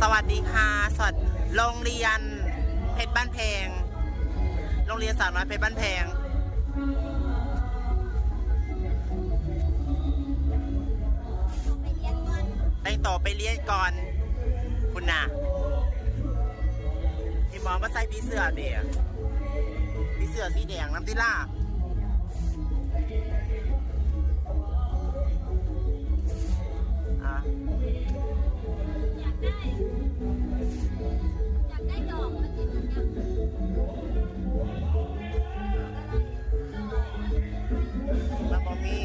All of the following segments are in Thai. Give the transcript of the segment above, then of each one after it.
สวัสดีค่ะสวัสดีโรงเรียนเพชรบ้านแพง โรงเรียนสาวน้อยเพชรบ้านแพงแต่งต่อไปเรียนก่อน คุณน่ะพี่หมอมาใส่พี่เสื้อเดียพี่เสื้อสีแดงน้ำติล่า อยากได้ดอกมันติดกันยังมันบ่มี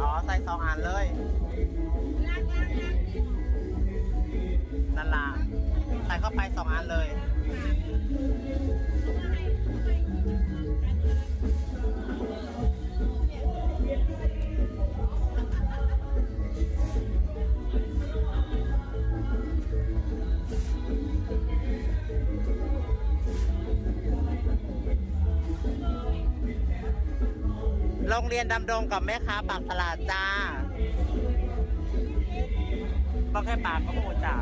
อ๋อใส่สองอันเลย นั่นล่ะใส่เข้าไปสองอันเลย โรงเรียนดำดงกับแม่ค้าปากตลาดจ้าบ้างแค่ปากก็โหดจ้า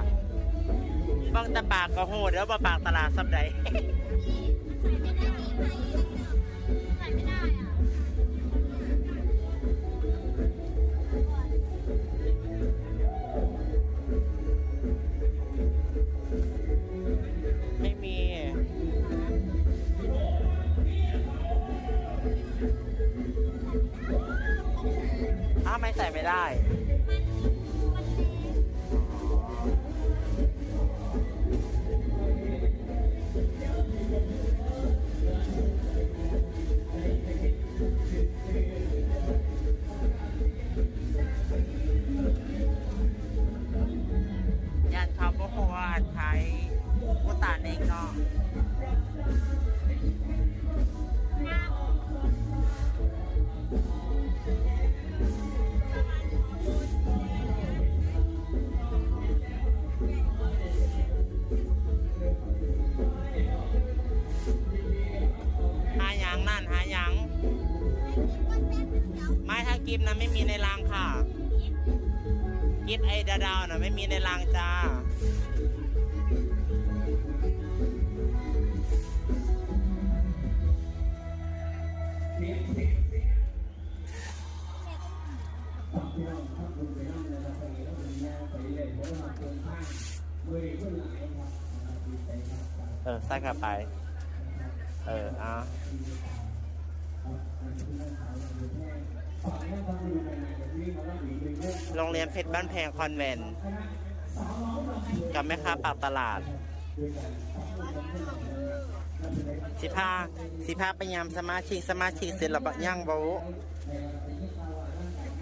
บ้างต่ปากก็โหดแล้วมาปากตลาดสัมใดใส่ได้ไม่มีอ้าวไม่ใส่ไม่ได้ เองเนาะหาหยังนั่นหาหยังไม้ถ้ากิมนะไม่มีในรางค่ะ กิฟไอดาดาวนะไม่มีในรางจ้า เออใส่กลับไป เออเอาโรงเรียนเพชรบ้านแพงคอนแวนกับแม่ค้าปากตลาด สิพาสิพาไปยามสมาชิกสมาชิกเสร็จแล้วบะย่างบู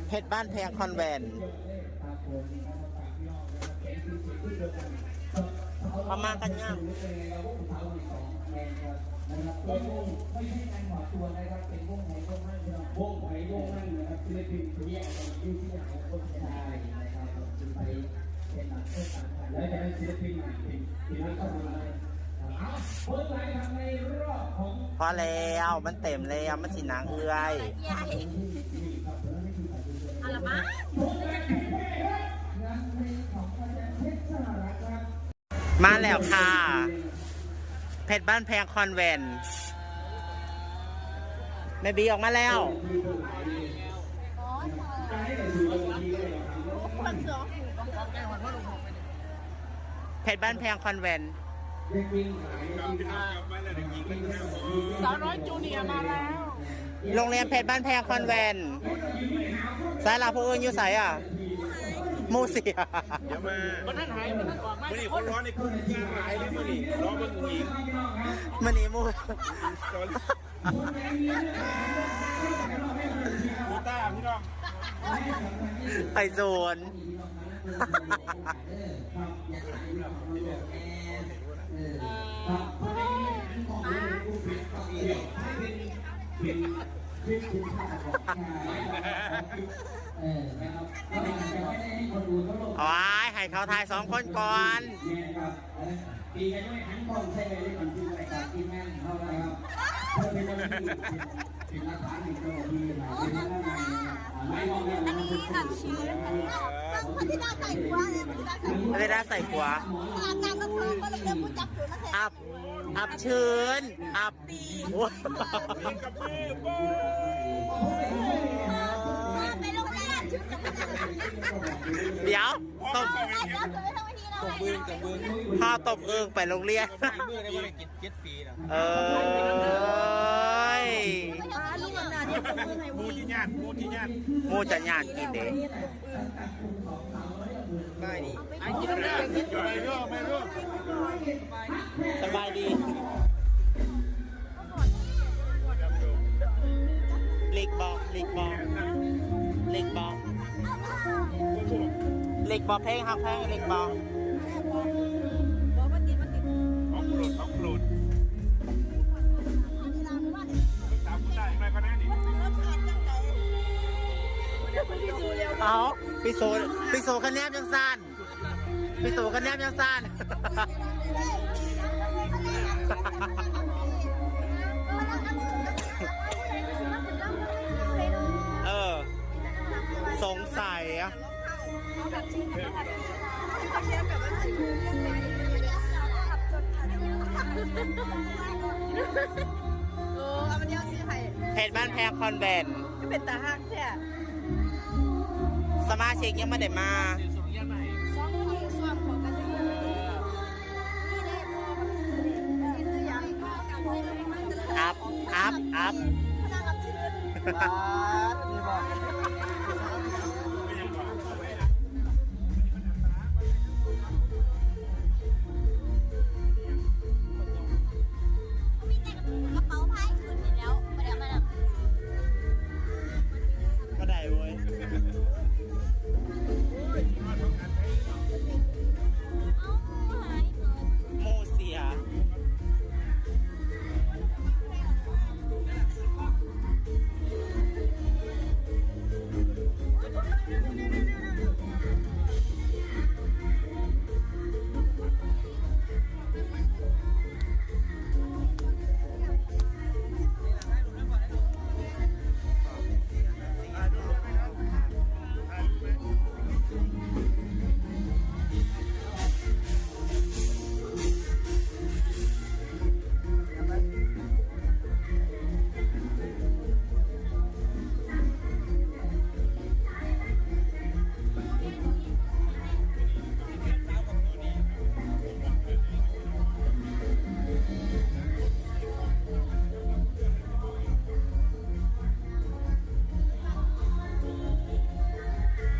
เพชรบ้านแพงคอนแวน ประมาณกันย่างวงไผ่วงนั่นนะครับศิลปินคนนี้อยู่ที่ไหนคนไทยนะครับจะไปเป็นหนังเทศกาลไทยแล้วจะได้ศิลปินใหม่เป็นศิลปินเข้ามาเลยเอาเปิดไลน์ทางในรอบของพอแล้วมันเต็มแล้วมันสีหนังเอื้อยใหญ่เอาละมั้งง มาแล้วค่ะ เพชรบ้านแพงคอนแวนแม่บีออกมาแล้วเพชรบ้านแพงคอนแวนสาวน้อยจูเนียมาแล้ว โรงเรียนเพชรบ้านแพงคอนแวนสายลาผู้อื่นอยู่ใส่อะ หมูเสียเดี๋ยวมาวันนั้นหายวันนั้นออกมาเมื่อนี้คนร้อนในกรุงเทพหายเลยมื่อนี้ร้อนเมื่อกี้มันนี้หมูตอนกีตาร์พี่น้องไอโซนเออนะครับ แล้วมันจะไม่ได้ให้คนดูเขาลงเอาไว้ให้เขาทายสองคนก่อนเนี่ยครับปีกันด้วยทั้งกองใช่เลยได้ก่อนที่รายการที่แม่งเขาแล้วครับเพื่อเป็นกำลังเป็นหลักฐานอีกตัวที่เป็นหน้าในไม่มองแล้วอันนี้อับชื้นพัฒนาใส่หัวเลยพัฒนาใส่หัวอะไรนะใส่หัวขนาดน้ำก็เพิ่มก็เลยเริ่มผู้จับอยู่นะเสร็จอับอับชื้นอับโอ้ยยิงกับมือโป้ไปโรง เรียนชุดกับผู้จับเดี๋ยวตบเดี๋ยวเดี๋ยวเดี๋ยววันนี้เราไปบึ้งกับบึ้งพ่อตบเอิงไปโรงเรียนมือได้บริกิจเจ็ดปีนะเอ้ยลูกหลานเนี่ยคนเมืองไหนมูที่ญาติมูที่ญาติหมูจะหยาดกินเด็ได้ดิไอ้กินได้กินไม่รู้ไม่รู้สบายดีเล็กบอเล็กบอ เล็กบอเล็กบอเพลงครับเพลงเล็กบอบอกว่าติดมันติดของโปรดของโปรดสาวผู้ได้ไหมก็ได้นี่รสชาติจังไงพี่ดูเร็วเอาพี่โซพี่โซคะแนนยังสั้นพี่โซคะแนนยังสั้น อะเออเอามันเดียวสิไข่เพจบ้านแพงคอนแวนก็เป็นตาหักแท้สมาชิกยังไม่ได้มาสุริยะไหนสองทีส่วนของกันเลยนี่ได้พอมันนี่ซื้อยังอัพ อัพ อัพพนักงานชื่นบ้าน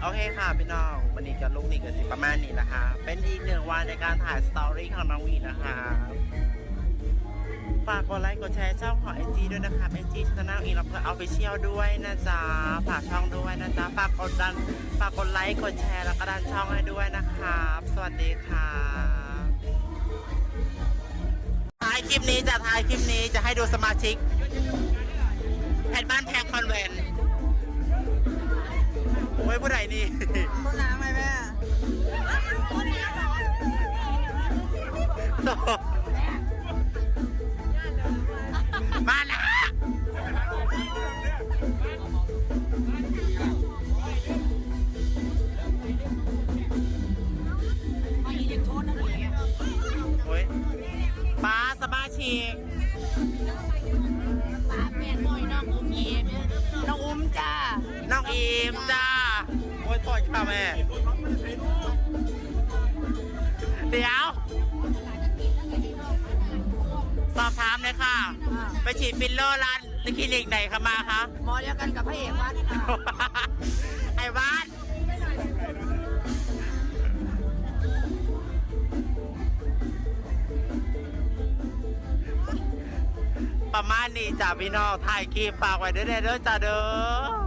โอเคค่ะพี่น้องวันนี้ก็ลูกนี่ก็สิประมาณนี้นะคะ เป็นอีกหนึ่งวันในการถ่ายสตอรี่ของน้องวีนะคะ ฝากกดไลค์กดแชร์ช่องของไอจีด้วยนะคะไอจีช anel อีรับเพื่อเอาไปเชี่ยวด้วยนะจ๊ะฝากช่องด้วยนะจ๊ะฝากกดดันฝากกดไลค์กดแชร์แล้วก็ดันช่องให้ด้วยนะครับสวัสดีค่ะท้ายคลิปนี้จะท้ายคลิปนี้จะให้ดูสมาชิกแผ่นบ้านแพงคอนแวน ต์โอ้ยผู้ใดนี่ ต้นน้ำไหมแม่มา ม่เดี๋ยว สอบถามเลยค่ะ ไปฉีดฟิลเลอร์ร้านคลินิกไหนคะมาคะหมอเดียวกันกับพระเอกวัดไอ้บ้านประมาณนี้จ้าพี่น้องถ่ายคลิปฝากไว้เด้อเด้อจ้าเด้อ